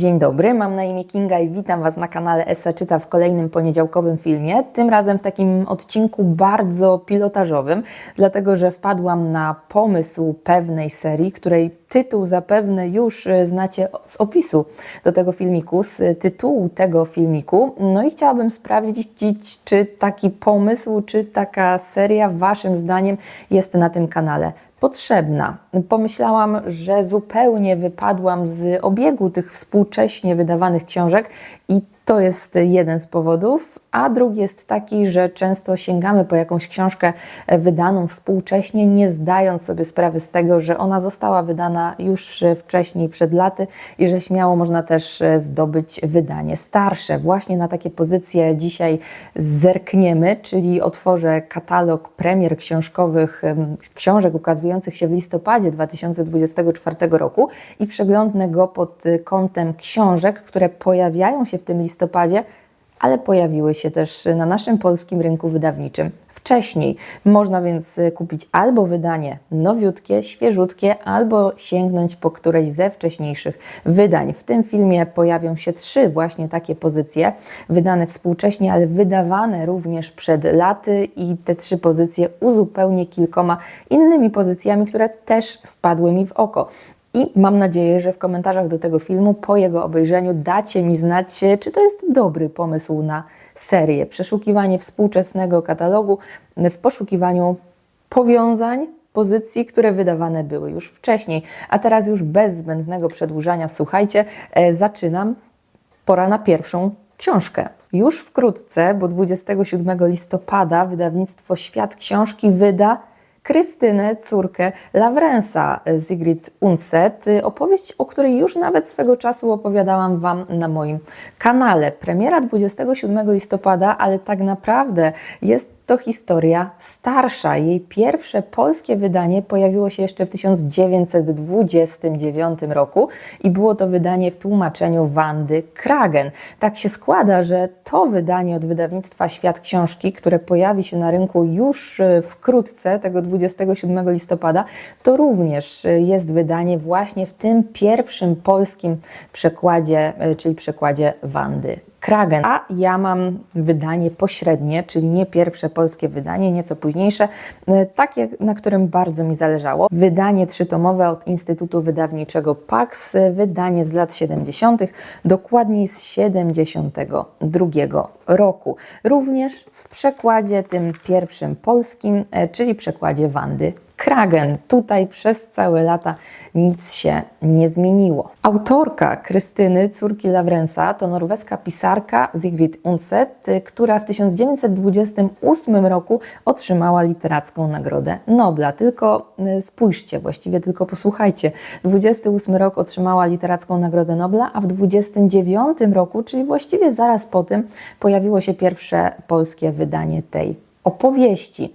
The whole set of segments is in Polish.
Dzień dobry, mam na imię Kinga i witam Was na kanale Essa Czyta w kolejnym poniedziałkowym filmie. Tym razem w takim odcinku bardzo pilotażowym, dlatego że wpadłam na pomysł pewnej serii, której tytuł zapewne już e, znacie z opisu do tego filmiku, z tytułu tego filmiku. No i chciałabym sprawdzić, czy taki pomysł, czy taka seria Waszym zdaniem jest na tym kanale potrzebna. Pomyślałam, że zupełnie wypadłam z obiegu tych współcześnie wydawanych książek i to jest jeden z powodów, a drugi jest taki, że często sięgamy po jakąś książkę wydaną współcześnie, nie zdając sobie sprawy z tego, że ona została wydana już wcześniej, przed laty i że śmiało można też zdobyć wydanie starsze. Właśnie na takie pozycje dzisiaj zerkniemy, czyli otworzę katalog premier książkowych, książek ukazujących się w listopadzie 2024 roku i przeglądnę go pod kątem książek, które pojawiają się w tym listopadzie, ale pojawiły się też na naszym polskim rynku wydawniczym wcześniej. Można więc kupić albo wydanie nowiutkie, świeżutkie, albo sięgnąć po któreś ze wcześniejszych wydań. W tym filmie pojawią się trzy właśnie takie pozycje, wydane współcześnie, ale wydawane również przed laty i te trzy pozycje uzupełnię kilkoma innymi pozycjami, które też wpadły mi w oko. I mam nadzieję, że w komentarzach do tego filmu po jego obejrzeniu dacie mi znać, czy to jest dobry pomysł na serię. Przeszukiwanie współczesnego katalogu w poszukiwaniu powiązań, pozycji, które wydawane były już wcześniej. A teraz już bez zbędnego przedłużania, słuchajcie, e, zaczynam. Pora na pierwszą książkę. Już wkrótce, bo 27 listopada wydawnictwo Świat Książki wyda Krystynę, córkę Lawrensa Sigrid Unset, opowieść, o której już nawet swego czasu opowiadałam Wam na moim kanale. Premiera 27 listopada, ale tak naprawdę jest to historia starsza. Jej pierwsze polskie wydanie pojawiło się jeszcze w 1929 roku i było to wydanie w tłumaczeniu Wandy Kragen. Tak się składa, że to wydanie od wydawnictwa Świat Książki, które pojawi się na rynku już e, wkrótce, tego 27 listopada, to również e, jest wydanie właśnie w tym pierwszym polskim przekładzie, e, czyli przekładzie Wandy Kragen. A ja mam wydanie pośrednie, czyli nie pierwsze polskie wydanie, nieco późniejsze, e, takie, na którym bardzo mi zależało. Wydanie trzytomowe od Instytutu Wydawniczego PAX, e, wydanie z lat 70., dokładniej z 72 roku. Również w przekładzie tym pierwszym polskim, e, czyli przekładzie Wandy Kragen. Tutaj przez całe lata nic się nie zmieniło. Autorka Krystyny, córki Lawrensa, to norweska pisarka Sigrid Undset, która w 1928 roku otrzymała literacką Nagrodę Nobla. Tylko y, spójrzcie, właściwie tylko posłuchajcie. 28 rok otrzymała literacką Nagrodę Nobla, a w 29 roku, czyli właściwie zaraz po tym, pojawiło się pierwsze polskie wydanie tej opowieści.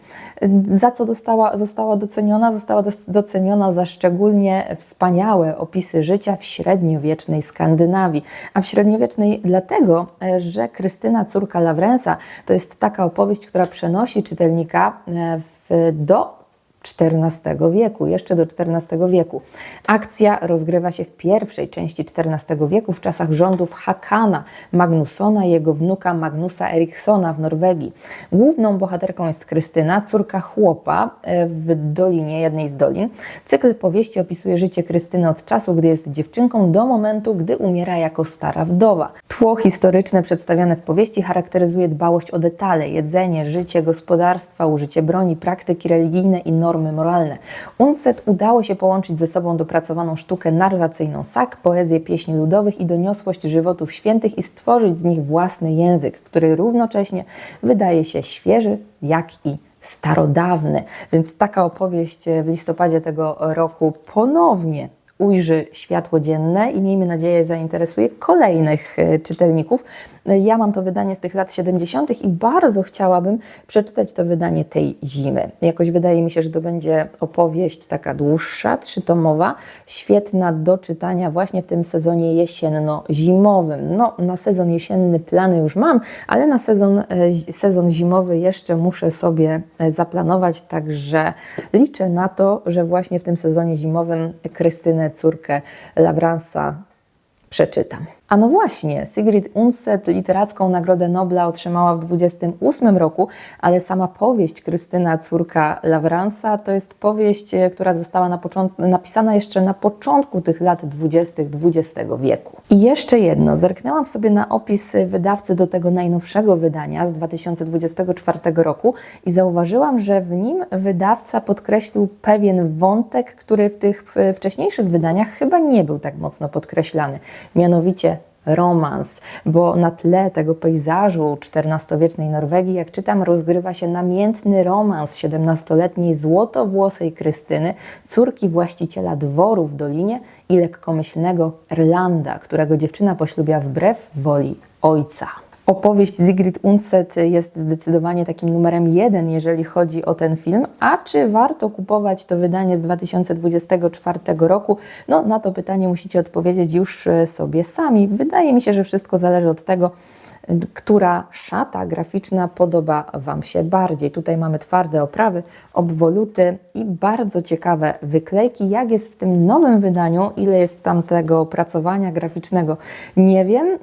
Za co dostała, została doceniona? Została doceniona za szczególnie wspaniałe opisy życia w średniowiecznej Skandynawii. A w średniowiecznej dlatego, e, że Krystyna, córka Lawrensa, to jest taka opowieść, która przenosi czytelnika e, do XIV wieku, jeszcze do XIV wieku. Akcja rozgrywa się w pierwszej części XIV wieku, w czasach rządów Hakana Magnusona i jego wnuka Magnusa Eriksona w Norwegii. Główną bohaterką jest Krystyna, córka chłopa e, w dolinie, jednej z dolin. Cykl powieści opisuje życie Krystyny od czasu, gdy jest dziewczynką, do momentu, gdy umiera jako stara wdowa. Tło historyczne przedstawione w powieści charakteryzuje dbałość o detale, jedzenie, życie, gospodarstwa, użycie broni, praktyki religijne i normy normy moralne. Unset udało się połączyć ze sobą dopracowaną sztukę narracyjną sak, poezję pieśni ludowych i doniosłość żywotów świętych i stworzyć z nich własny język, który równocześnie wydaje się świeży, jak i starodawny. Więc taka opowieść w listopadzie tego roku ponownie ujrzy światło dzienne i miejmy nadzieję zainteresuje kolejnych e, czytelników. Ja mam to wydanie z tych lat 70. i bardzo chciałabym przeczytać to wydanie tej zimy. Jakoś wydaje mi się, że to będzie opowieść taka dłuższa, trzytomowa, świetna do czytania właśnie w tym sezonie jesienno-zimowym. No, na sezon jesienny plany już mam, ale na sezon, e, sezon zimowy jeszcze muszę sobie e, zaplanować, także liczę na to, że właśnie w tym sezonie zimowym Krystynę, córkę Lawransa, przeczytam. A no właśnie, Sigrid Undset literacką Nagrodę Nobla otrzymała w 28 roku, ale sama powieść Krystyna, córka Lawransa, to jest powieść, e, która została na napisana jeszcze na początku tych lat 20. XX wieku. I jeszcze jedno, zerknęłam sobie na opis wydawcy do tego najnowszego wydania z 2024 roku i zauważyłam, że w nim wydawca podkreślił pewien wątek, który w tych wcześniejszych wydaniach chyba nie był tak mocno podkreślany. Mianowicie romans, bo na tle tego pejzażu XIV-wiecznej Norwegii, jak czytam, rozgrywa się namiętny romans 17-letniej złotowłosej Krystyny, córki właściciela dworu w Dolinie i lekkomyślnego Erlanda, którego dziewczyna poślubia wbrew woli ojca. Opowieść Sigrid Undset jest zdecydowanie takim numerem jeden, jeżeli chodzi o ten film. A czy warto kupować to wydanie z 2024 roku? No, na to pytanie musicie odpowiedzieć już sobie sami. Wydaje mi się, że wszystko zależy od tego, która szata graficzna podoba Wam się bardziej. Tutaj mamy twarde oprawy, obwoluty i bardzo ciekawe wyklejki. Jak jest w tym nowym wydaniu, ile jest tam tego opracowania graficznego, nie wiem.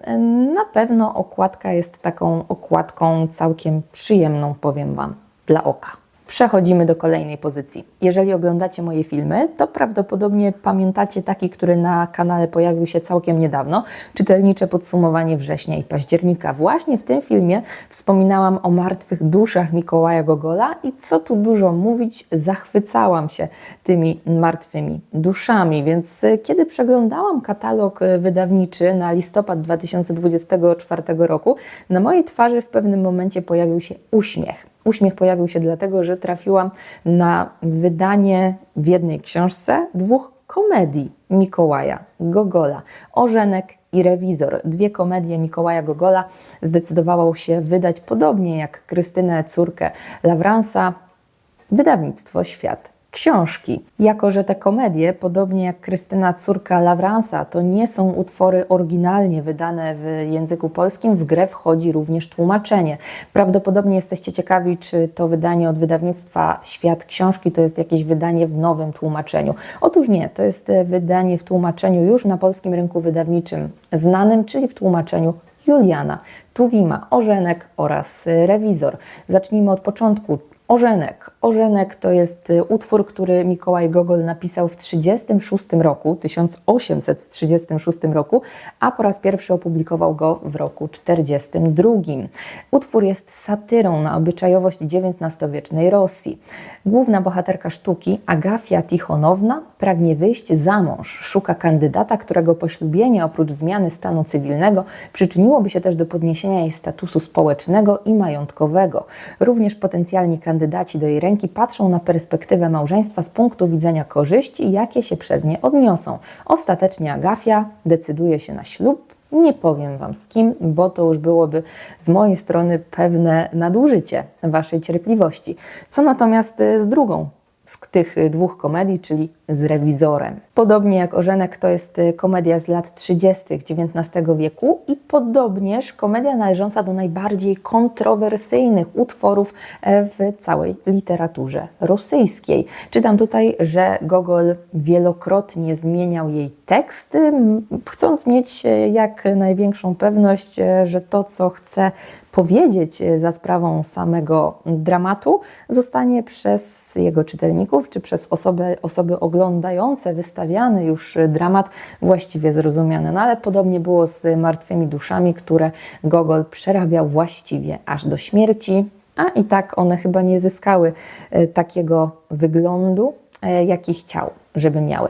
Na pewno okładka jest taką okładką całkiem przyjemną, powiem Wam, dla oka. Przechodzimy do kolejnej pozycji. Jeżeli oglądacie moje filmy, to prawdopodobnie pamiętacie taki, który na kanale pojawił się całkiem niedawno czytelnicze podsumowanie września i października. Właśnie w tym filmie wspominałam o martwych duszach Mikołaja Gogola i co tu dużo mówić, zachwycałam się tymi martwymi duszami. Więc y, kiedy przeglądałam katalog y, wydawniczy na listopad 2024 roku, na mojej twarzy w pewnym momencie pojawił się uśmiech. Uśmiech pojawił się dlatego, że trafiłam na wydanie w jednej książce dwóch komedii Mikołaja Gogola. Ożenek i Rewizor. Dwie komedie Mikołaja Gogola zdecydowało się wydać podobnie jak Krystynę, córkę Lawransa, wydawnictwo Świat książki. Jako, że te komedie, podobnie jak Krystyna Córka Lawransa, to nie są utwory oryginalnie wydane w języku polskim, w grę wchodzi również tłumaczenie. Prawdopodobnie jesteście ciekawi, czy to wydanie od wydawnictwa Świat Książki to jest jakieś wydanie w nowym tłumaczeniu. Otóż nie, to jest e, wydanie w tłumaczeniu już na polskim rynku wydawniczym znanym, czyli w tłumaczeniu Juliana Tuwima, Orzenek oraz e, Rewizor. Zacznijmy od początku. Orzenek. Orzenek to jest y, utwór, który Mikołaj Gogol napisał w 1936 roku, 1836 roku, a po raz pierwszy opublikował go w roku 1942. Utwór jest satyrą na obyczajowość XIX-wiecznej Rosji. Główna bohaterka sztuki, Agafia Tichonowna, pragnie wyjść za mąż, szuka kandydata, którego poślubienie oprócz zmiany stanu cywilnego przyczyniłoby się też do podniesienia jej statusu społecznego i majątkowego. Również potencjalni kandydaci do jej ręki patrzą na perspektywę małżeństwa z punktu widzenia korzyści, jakie się przez nie odniosą. Ostatecznie Agafia decyduje się na ślub nie powiem Wam z kim, bo to już byłoby z mojej strony pewne nadużycie Waszej cierpliwości. Co natomiast z drugą z tych dwóch komedii, czyli z rewizorem. Podobnie jak Orzenek to jest y, komedia z lat 30. XIX wieku i podobnież komedia należąca do najbardziej kontrowersyjnych utworów e, w całej literaturze rosyjskiej. Czytam tutaj, że Gogol wielokrotnie zmieniał jej teksty, chcąc mieć e, jak największą pewność, e, że to, co chce powiedzieć za sprawą samego dramatu, zostanie przez jego czytelników czy przez osoby, osoby oglądające wystawiany już dramat właściwie zrozumiany. No ale podobnie było z martwymi duszami, które Gogol przerabiał właściwie aż do śmierci, a i tak one chyba nie zyskały e, takiego wyglądu, e, jaki chciał żeby miały.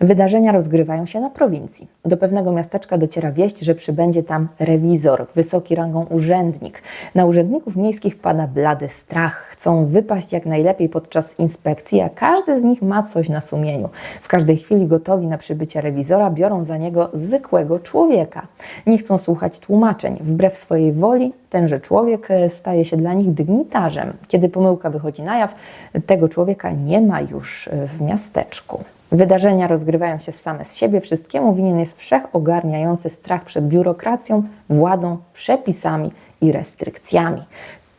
Wydarzenia rozgrywają się na prowincji. Do pewnego miasteczka dociera wieść, że przybędzie tam rewizor, wysoki rangą urzędnik. Na urzędników miejskich pada blady strach. Chcą wypaść jak najlepiej podczas inspekcji, a każdy z nich ma coś na sumieniu. W każdej chwili gotowi na przybycie rewizora biorą za niego zwykłego człowieka. Nie chcą słuchać tłumaczeń. Wbrew swojej woli tenże człowiek e, staje się dla nich dygnitarzem. Kiedy pomyłka wychodzi na jaw, tego człowieka nie ma już e, w miasteczku. Wydarzenia rozgrywają się same z siebie, wszystkiemu winien jest wszechogarniający strach przed biurokracją, władzą, przepisami i restrykcjami.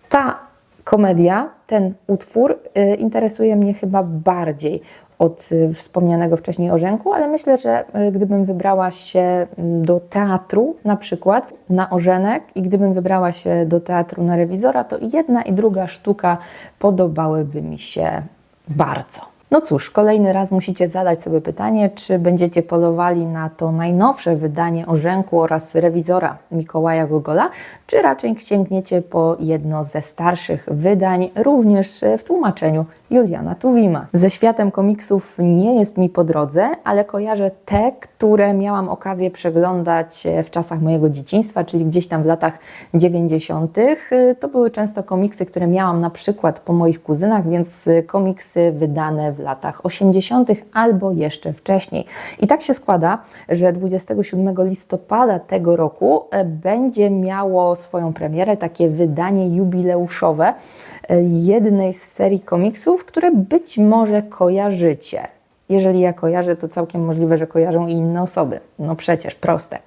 Ta komedia, ten utwór y, interesuje mnie chyba bardziej od y, wspomnianego wcześniej Orzenku, ale myślę, że y, gdybym wybrała się mm, do teatru na przykład na Orzenek i gdybym wybrała się do teatru na Rewizora, to jedna i druga sztuka podobałyby mi się bardzo. No cóż, kolejny raz musicie zadać sobie pytanie, czy będziecie polowali na to najnowsze wydanie Orzenku oraz rewizora Mikołaja Gogola, czy raczej sięgniecie po jedno ze starszych wydań, również w tłumaczeniu Juliana Tuwima. Ze światem komiksów nie jest mi po drodze, ale kojarzę te, które miałam okazję przeglądać w czasach mojego dzieciństwa, czyli gdzieś tam w latach 90. To były często komiksy, które miałam na przykład po moich kuzynach, więc komiksy wydane w latach 80. albo jeszcze wcześniej. I tak się składa, że 27 listopada tego roku e, będzie miało swoją premierę takie wydanie jubileuszowe e, jednej z serii komiksów, które być może kojarzycie. Jeżeli ja kojarzę, to całkiem możliwe, że kojarzą i inne osoby. No przecież, proste.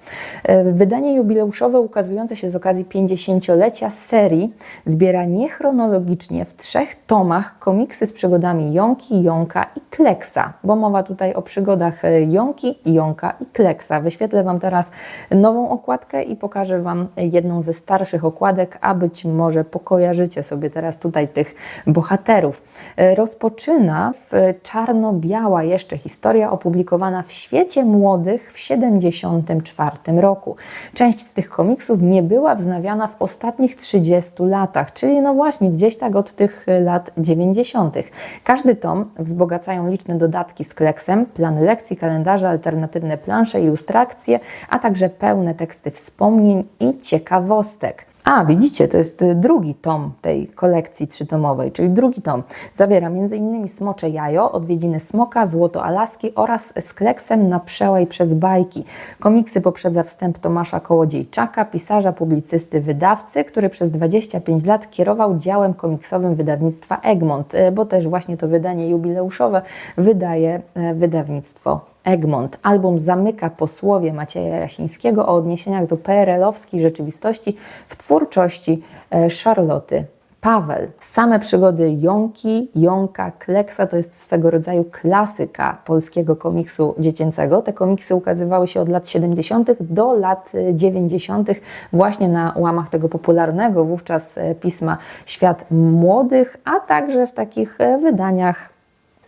E, wydanie jubileuszowe ukazujące się z okazji 50-lecia serii zbiera niechronologicznie w trzech tomach komiksy z przygodami Jonki, Jonka i Kleksa, bo mowa tutaj o przygodach e, Jonki, Jonka i Kleksa. Wyświetlę Wam teraz nową okładkę i pokażę Wam jedną ze starszych okładek, a być może pokojarzycie sobie teraz tutaj tych bohaterów. E, rozpoczyna w czarno-biała jeszcze historia opublikowana w Świecie Młodych w 1974 roku. Część z tych komiksów nie była wznawiana w ostatnich 30 latach, czyli no właśnie gdzieś tak od tych lat 90. Każdy tom wzbogacają liczne dodatki z kleksem, plany lekcji, kalendarze, alternatywne plansze, ilustracje, a także pełne teksty wspomnień i ciekawostek. A, widzicie, to jest y, drugi tom tej kolekcji trzytomowej, czyli drugi tom. Zawiera m.in. Smocze Jajo, Odwiedziny Smoka, Złoto Alaski oraz z kleksem na przełaj przez bajki. Komiksy poprzedza wstęp Tomasza Kołodziejczaka, pisarza, publicysty, wydawcy, który przez 25 lat kierował działem komiksowym wydawnictwa Egmont, y, bo też właśnie to wydanie jubileuszowe wydaje y, wydawnictwo Egmont. Album zamyka posłowie Macieja Jasińskiego o odniesieniach do PRL-owskiej rzeczywistości w twórczości e, Charloty Paweł. Same przygody Jąki, Jąka, Kleksa to jest swego rodzaju klasyka polskiego komiksu dziecięcego. Te komiksy ukazywały się od lat 70. do lat 90. właśnie na łamach tego popularnego wówczas e, pisma Świat Młodych, a także w takich e, wydaniach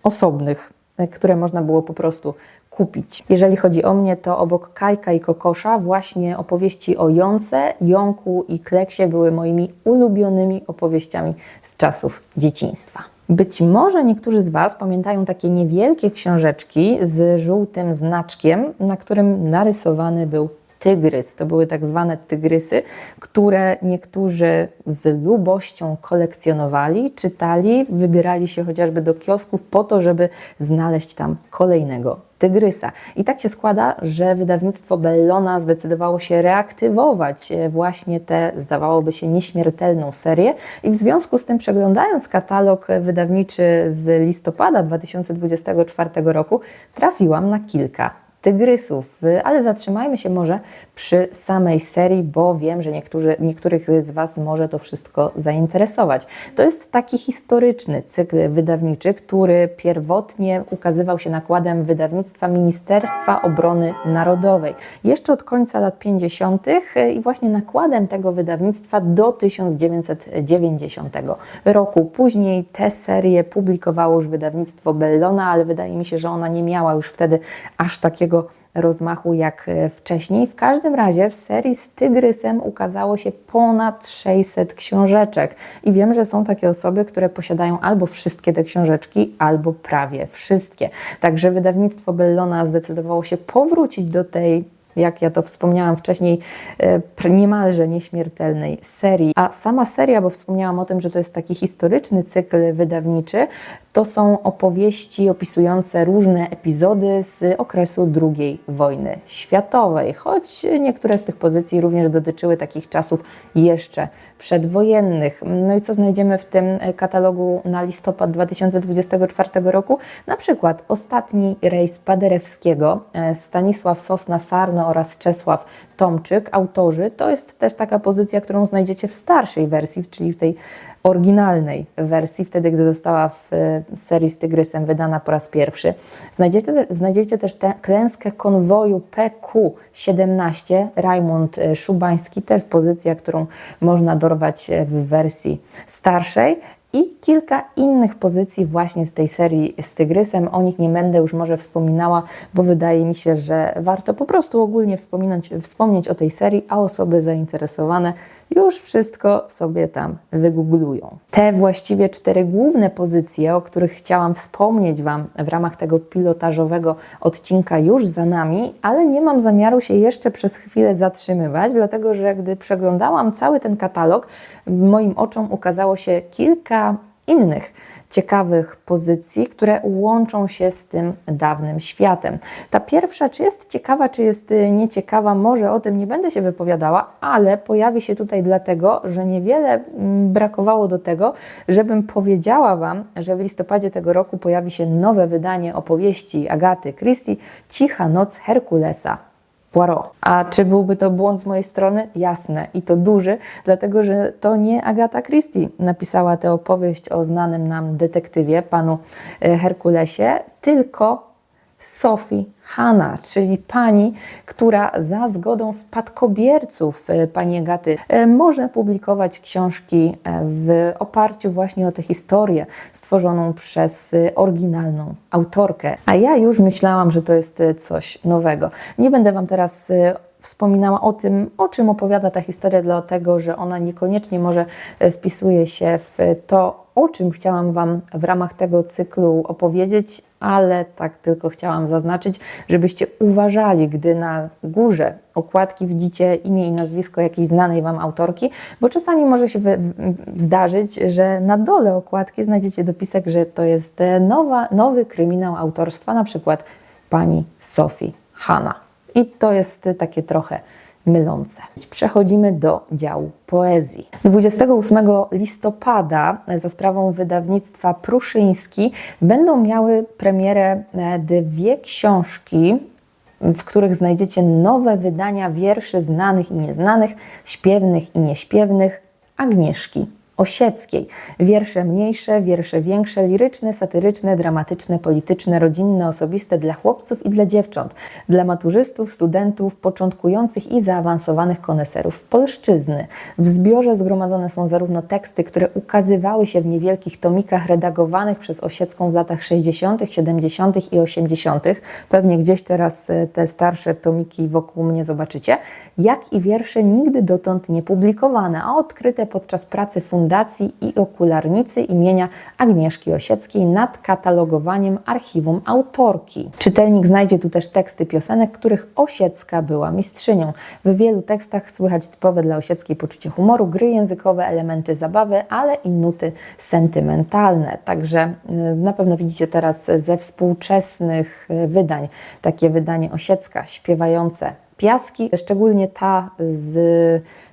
osobnych, które można było po prostu kupić. Jeżeli chodzi o mnie, to obok Kajka i Kokosza właśnie opowieści o Jące, Jąku i Kleksie były moimi ulubionymi opowieściami z czasów dzieciństwa. Być może niektórzy z Was pamiętają takie niewielkie książeczki z żółtym znaczkiem, na którym narysowany był tygrys. To były tak zwane tygrysy, które niektórzy z lubością kolekcjonowali, czytali, wybierali się chociażby do kiosków po to, żeby znaleźć tam kolejnego Tygrysa. I tak się składa, że wydawnictwo Bellona zdecydowało się reaktywować e, właśnie tę, zdawałoby się, nieśmiertelną serię. I w związku z tym, przeglądając katalog wydawniczy z listopada 2024 roku, trafiłam na kilka tygrysów, ale zatrzymajmy się może przy samej serii, bo wiem, że niektórzy, niektórych z Was może to wszystko zainteresować. To jest taki historyczny cykl wydawniczy, który pierwotnie ukazywał się nakładem wydawnictwa Ministerstwa Obrony Narodowej. Jeszcze od końca lat 50. i właśnie nakładem tego wydawnictwa do 1990 roku. Później tę serię publikowało już wydawnictwo Bellona, ale wydaje mi się, że ona nie miała już wtedy aż takiego takiego rozmachu jak e, wcześniej. W każdym razie w serii z Tygrysem ukazało się ponad 600 książeczek i wiem, że są takie osoby, które posiadają albo wszystkie te książeczki, albo prawie wszystkie. Także wydawnictwo Bellona zdecydowało się powrócić do tej jak ja to wspomniałam wcześniej, e, niemalże nieśmiertelnej serii. A sama seria, bo wspomniałam o tym, że to jest taki historyczny cykl wydawniczy, to są opowieści opisujące różne epizody z okresu II wojny światowej, choć niektóre z tych pozycji również dotyczyły takich czasów jeszcze przedwojennych. No i co znajdziemy w tym katalogu na listopad 2024 roku? Na przykład ostatni rejs Paderewskiego, e, Stanisław Oraz Czesław Tomczyk, autorzy. To jest też taka pozycja, którą znajdziecie w starszej wersji, czyli w tej oryginalnej wersji, wtedy gdy została w e, serii z Tygrysem wydana po raz pierwszy. Znajdziecie, znajdziecie też tę klęskę konwoju PQ-17, Rajmund e, Szubański, też pozycja, którą można dorwać e, w wersji starszej i kilka innych pozycji właśnie z tej serii z Tygrysem. O nich nie będę już może wspominała, bo wydaje mi się, że warto po prostu ogólnie wspominać, wspomnieć o tej serii, a osoby zainteresowane już wszystko sobie tam wygooglują. Te właściwie cztery główne pozycje, o których chciałam wspomnieć Wam w ramach tego pilotażowego odcinka już za nami, ale nie mam zamiaru się jeszcze przez chwilę zatrzymywać, dlatego że gdy przeglądałam cały ten katalog, moim oczom ukazało się kilka innych ciekawych pozycji, które łączą się z tym dawnym światem. Ta pierwsza, czy jest ciekawa, czy jest y, nieciekawa, może o tym nie będę się wypowiadała, ale pojawi się tutaj dlatego, że niewiele mm, brakowało do tego, żebym powiedziała Wam, że w listopadzie tego roku pojawi się nowe wydanie opowieści Agaty Christie Cicha noc Herkulesa. Poirot. A czy byłby to błąd z mojej strony? Jasne i to duży, dlatego że to nie Agata Christie napisała tę opowieść o znanym nam detektywie, panu e, Herkulesie, tylko Sophie Hanna, czyli pani, która za zgodą spadkobierców e, pani Agaty e, może publikować książki e, w oparciu właśnie o tę historię stworzoną przez oryginalną autorkę. A ja już myślałam, że to jest coś nowego. Nie będę Wam teraz wspominała o tym, o czym opowiada ta historia, dlatego że ona niekoniecznie może wpisuje się w to, o czym chciałam Wam w ramach tego cyklu opowiedzieć, ale tak tylko chciałam zaznaczyć, żebyście uważali, gdy na górze okładki widzicie imię i nazwisko jakiejś znanej Wam autorki, bo czasami może się zdarzyć, że na dole okładki znajdziecie dopisek, że to jest nowa, nowy kryminał autorstwa, na przykład pani Sophie Hanna. I to jest takie trochę mylące. Przechodzimy do działu poezji. 28 listopada za sprawą wydawnictwa Pruszyński będą miały premierę e, dwie książki w których znajdziecie nowe wydania wierszy znanych i nieznanych, śpiewnych i nieśpiewnych Agnieszki Osieckiej. Wiersze mniejsze, wiersze większe, liryczne, satyryczne, dramatyczne, polityczne, rodzinne, osobiste dla chłopców i dla dziewcząt, dla maturzystów, studentów, początkujących i zaawansowanych koneserów polszczyzny. W zbiorze zgromadzone są zarówno teksty, które ukazywały się w niewielkich tomikach redagowanych przez Osiecką w latach 60., 70. i 80. Pewnie gdzieś teraz e, te starsze tomiki wokół mnie zobaczycie, jak i wiersze nigdy dotąd nie publikowane, a odkryte podczas pracy fundacji Fundacji i Okularnicy imienia Agnieszki Osieckiej nad katalogowaniem archiwum autorki. Czytelnik znajdzie tu też teksty piosenek, których Osiecka była mistrzynią. W wielu tekstach słychać typowe dla Osieckiej poczucie humoru, gry językowe, elementy zabawy, ale i nuty sentymentalne. Także y, na pewno widzicie teraz ze współczesnych y, wydań takie wydanie Osiecka śpiewające piaski, szczególnie ta z,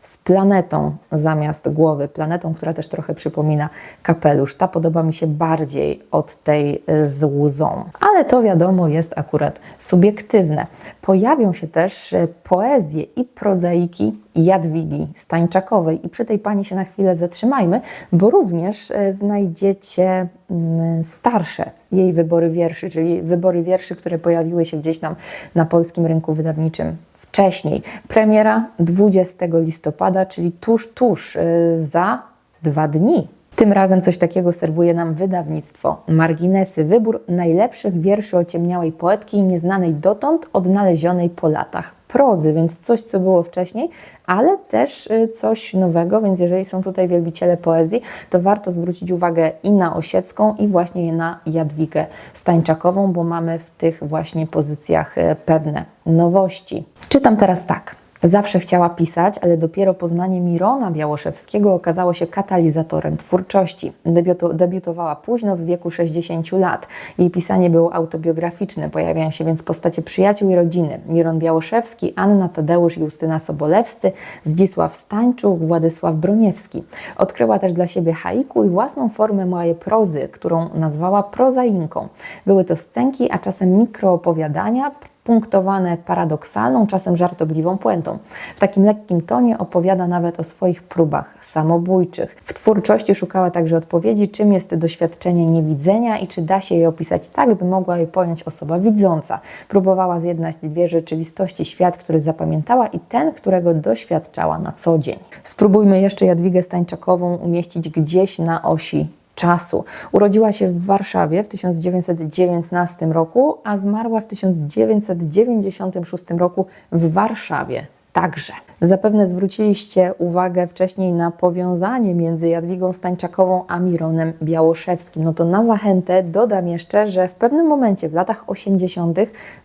z planetą zamiast głowy, planetą, która też trochę przypomina kapelusz. Ta podoba mi się bardziej od tej z łzą, ale to wiadomo jest akurat subiektywne. Pojawią się też poezje i prozaiki Jadwigi Stańczakowej i przy tej pani się na chwilę zatrzymajmy, bo również e, znajdziecie mm, starsze jej wybory wierszy, czyli wybory wierszy, które pojawiły się gdzieś tam na polskim rynku wydawniczym wcześniej. Premiera 20 listopada, czyli tuż, tuż y, za dwa dni. Tym razem coś takiego serwuje nam wydawnictwo Marginesy. Wybór najlepszych wierszy ociemniałej poetki nieznanej dotąd, odnalezionej po latach prozy, więc coś, co było wcześniej, ale też y, coś nowego, więc jeżeli są tutaj wielbiciele poezji, to warto zwrócić uwagę i na Osiecką, i właśnie na Jadwigę Stańczakową, bo mamy w tych właśnie pozycjach y, pewne nowości. Czytam teraz tak. Zawsze chciała pisać, ale dopiero poznanie Mirona Białoszewskiego okazało się katalizatorem twórczości. Debiuto, debiutowała późno, w wieku 60 lat. Jej pisanie było autobiograficzne, pojawiają się więc postacie przyjaciół i rodziny. Miron Białoszewski, Anna Tadeusz, Justyna Sobolewscy, Zdzisław Stańczuk, Władysław Broniewski. Odkryła też dla siebie haiku i własną formę mojej prozy, którą nazwała prozainką. Były to scenki, a czasem mikroopowiadania, punktowane paradoksalną, czasem żartobliwą puentą. W takim lekkim tonie opowiada nawet o swoich próbach samobójczych. W twórczości szukała także odpowiedzi, czym jest doświadczenie niewidzenia i czy da się je opisać tak, by mogła je pojąć osoba widząca. Próbowała zjednać dwie rzeczywistości, świat, który zapamiętała i ten, którego doświadczała na co dzień. Spróbujmy jeszcze Jadwigę Stańczakową umieścić gdzieś na osi czasu. Urodziła się w Warszawie w 1919 roku, a zmarła w 1996 roku w Warszawie także. Zapewne zwróciliście uwagę wcześniej na powiązanie między Jadwigą Stańczakową a Mironem Białoszewskim. No to na zachętę dodam jeszcze, że w pewnym momencie w latach 80.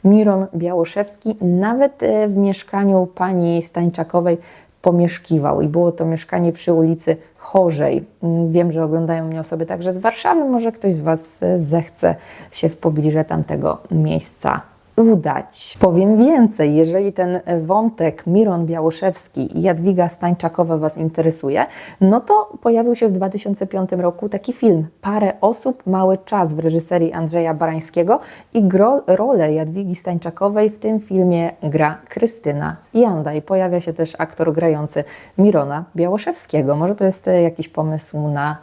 Miron Białoszewski nawet e, w mieszkaniu pani Stańczakowej pomieszkiwał i było to mieszkanie przy ulicy Chorzej. Mm, Wiem, że oglądają mnie osoby także z Warszawy. Może ktoś z Was e, zechce się w pobliże tamtego miejsca udać. Powiem więcej, jeżeli ten wątek Miron Białoszewski i Jadwiga Stańczakowa Was interesuje, no to pojawił się w 2005 roku taki film Parę osób, mały czas w reżyserii Andrzeja Barańskiego i gro, rolę Jadwigi Stańczakowej w tym filmie gra Krystyna Janda i pojawia się też aktor grający Mirona Białoszewskiego. Może to jest e, jakiś pomysł na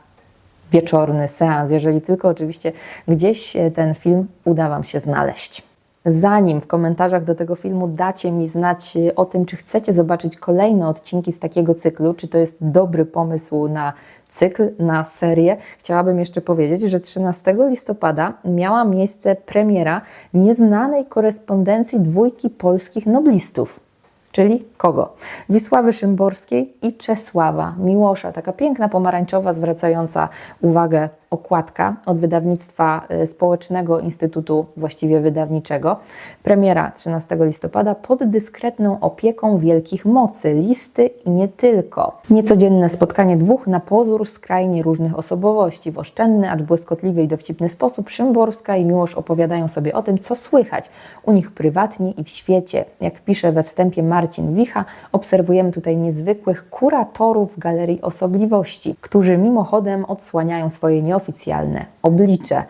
wieczorny seans, jeżeli tylko oczywiście gdzieś e, ten film uda Wam się znaleźć. Zanim w komentarzach do tego filmu dacie mi znać e, o tym, czy chcecie zobaczyć kolejne odcinki z takiego cyklu, czy to jest dobry pomysł na cykl, na serię, chciałabym jeszcze powiedzieć, że 13 listopada miała miejsce premiera nieznanej korespondencji dwójki polskich noblistów. Czyli kogo? Wisławy Szymborskiej i Czesława Miłosza. Taka piękna pomarańczowa, zwracająca uwagę okładka od wydawnictwa y, Społecznego Instytutu właściwie wydawniczego. Premiera 13 listopada pod dyskretną opieką wielkich mocy, listy i nie tylko. Niecodzienne spotkanie dwóch na pozór skrajnie różnych osobowości. W oszczędny, acz błyskotliwy i dowcipny sposób Szymborska i Miłosz opowiadają sobie o tym, co słychać u nich prywatnie i w świecie. Jak pisze we wstępie Marcin Wicha, obserwujemy tutaj niezwykłych kuratorów Galerii Osobliwości, którzy mimochodem odsłaniają swoje nieoficjalne oblicze.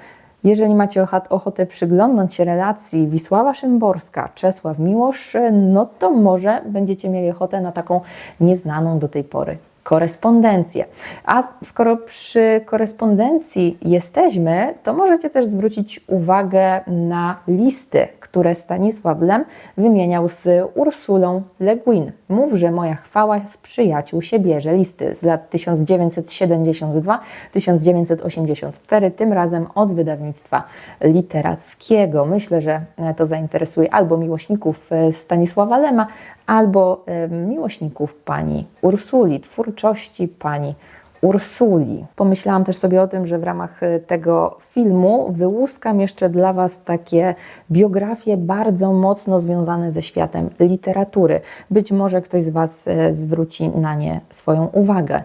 Jeżeli macie ochot- ochotę przyglądnąć się relacji Wisława Szymborska, Czesław Miłosz, no to może będziecie mieli ochotę na taką nieznaną do tej pory korespondencję. A skoro przy korespondencji jesteśmy, to możecie też zwrócić uwagę na listy, które Stanisław Lem wymieniał z Ursulą Le Guin. Mów, że moja chwała z przyjaciół się bierze. Listy z lat 1972-1984, tym razem od wydawnictwa literackiego. Myślę, że to zainteresuje albo miłośników e, Stanisława Lema, albo e, miłośników pani Ursuli, twórczości pani Ursuli. Pomyślałam też sobie o tym, że w ramach e, tego filmu wyłuskam jeszcze dla Was takie biografie bardzo mocno związane ze światem literatury. Być może ktoś z Was e, zwróci na nie swoją uwagę.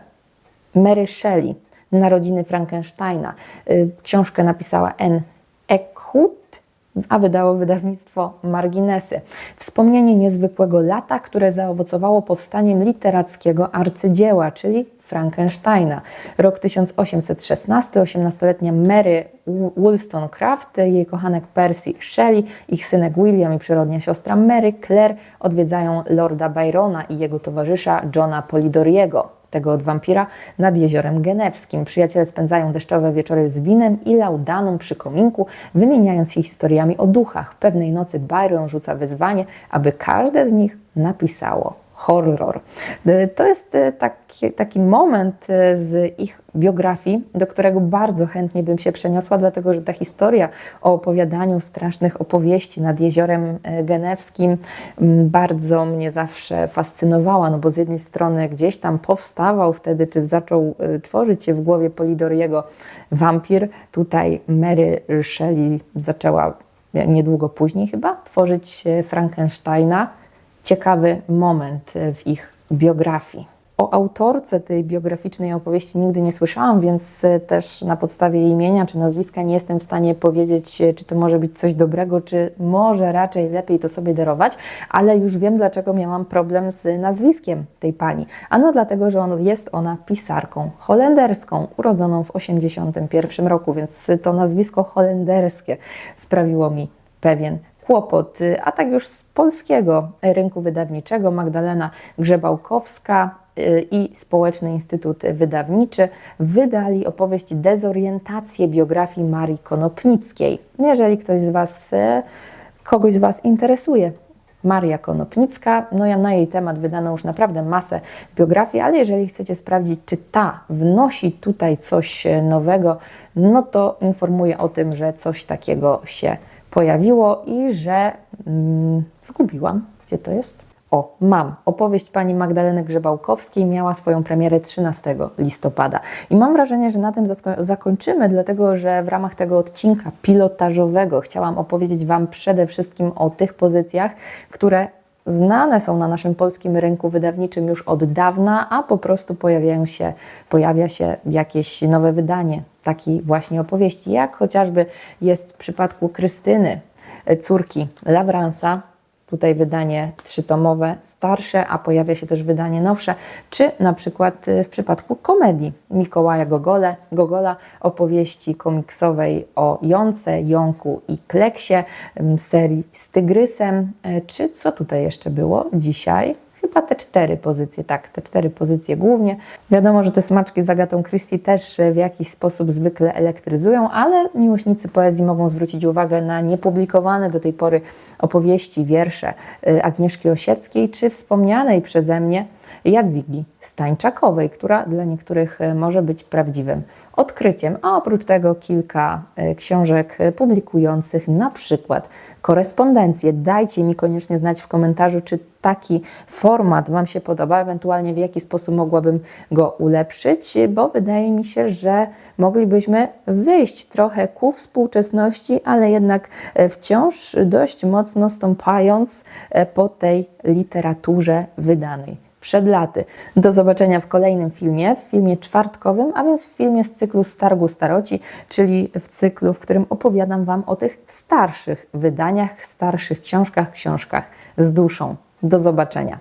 Mary Shelley, Narodziny Frankensteina. Y, Książkę napisała N. Eckhout, a wydało wydawnictwo Marginesy. Wspomnienie niezwykłego lata, które zaowocowało powstaniem literackiego arcydzieła, czyli Frankensteina. Rok 1816, 18-letnia Mary Wollstonecraft, jej kochanek Percy Shelley, ich synek William i przyrodnia siostra Mary Claire odwiedzają Lorda Byrona i jego towarzysza Johna Polidoriego tego od wampira, nad jeziorem genewskim. Przyjaciele spędzają deszczowe wieczory z winem i laudaną przy kominku, wymieniając się historiami o duchach. Pewnej nocy Byron rzuca wyzwanie, aby każde z nich napisało horror. Y, To jest y, taki, taki moment y, z ich biografii, do którego bardzo chętnie bym się przeniosła, dlatego że ta historia o opowiadaniu strasznych opowieści nad jeziorem genewskim bardzo mnie zawsze fascynowała, no bo z jednej strony gdzieś tam powstawał wtedy, czy zaczął tworzyć się w głowie Polidoriego wampir, tutaj Mary Shelley zaczęła niedługo później chyba tworzyć Frankensteina, ciekawy moment e, w ich biografii. O autorce tej biograficznej opowieści nigdy nie słyszałam, więc e, też na podstawie jej imienia czy nazwiska nie jestem w stanie powiedzieć, e, czy to może być coś dobrego, czy może raczej lepiej to sobie darować, ale już wiem, dlaczego miałam problem z nazwiskiem tej pani. Ano dlatego, że on, jest ona pisarką holenderską, urodzoną w 1981 roku, więc to nazwisko holenderskie sprawiło mi pewien kłopot. Y, A tak już z polskiego rynku wydawniczego Magdalena Grzebałkowska y, i Społeczny Instytut Wydawniczy wydali opowieść Dezorientację biografii Marii Konopnickiej. Jeżeli ktoś z Was, y, kogoś z Was interesuje, Maria Konopnicka, no ja na jej temat wydano już naprawdę masę biografii, ale jeżeli chcecie sprawdzić, czy ta wnosi tutaj coś e, nowego, no to informuję o tym, że coś takiego się pojawiło i że mm, zgubiłam. Gdzie to jest? O, mam. Opowieść pani Magdaleny Grzebałkowskiej miała swoją premierę 13 listopada. I mam wrażenie, że na tym zakończymy, dlatego że w ramach tego odcinka pilotażowego chciałam opowiedzieć Wam przede wszystkim o tych pozycjach, które znane są na naszym polskim rynku wydawniczym już od dawna, a po prostu pojawiają się, pojawia się jakieś nowe wydanie. Takiej właśnie opowieści, jak chociażby jest w przypadku Krystyny, e, córki Lawransa, Tutaj wydanie trzytomowe, starsze, a pojawia się też wydanie nowsze, czy na przykład y, w przypadku komedii Mikołaja Gogole, Gogola, opowieści komiksowej o Jące, Jąku i Kleksie, serii z Tygrysem, y, czy co tutaj jeszcze było dzisiaj? Chyba te cztery pozycje, tak, te cztery pozycje głównie. Wiadomo, że te smaczki z Agatą Christie też e, w jakiś sposób zwykle elektryzują, ale miłośnicy poezji mogą zwrócić uwagę na niepublikowane do tej pory opowieści, wiersze e, Agnieszki Osieckiej, czy wspomnianej przeze mnie Jadwigi Stańczakowej, która dla niektórych e, może być prawdziwym odkryciem, a oprócz tego kilka e, książek e, publikujących na przykład korespondencję. Dajcie mi koniecznie znać w komentarzu, czy taki format Wam się podoba, ewentualnie w jaki sposób mogłabym go ulepszyć, bo wydaje mi się, że moglibyśmy wyjść trochę ku współczesności, ale jednak wciąż dość mocno stąpając po tej literaturze wydanej przed laty. Do zobaczenia w kolejnym filmie, w filmie czwartkowym, a więc w filmie z cyklu Stargu Staroci, czyli w cyklu, w którym opowiadam Wam o tych starszych wydaniach, starszych książkach, książkach z duszą. Do zobaczenia.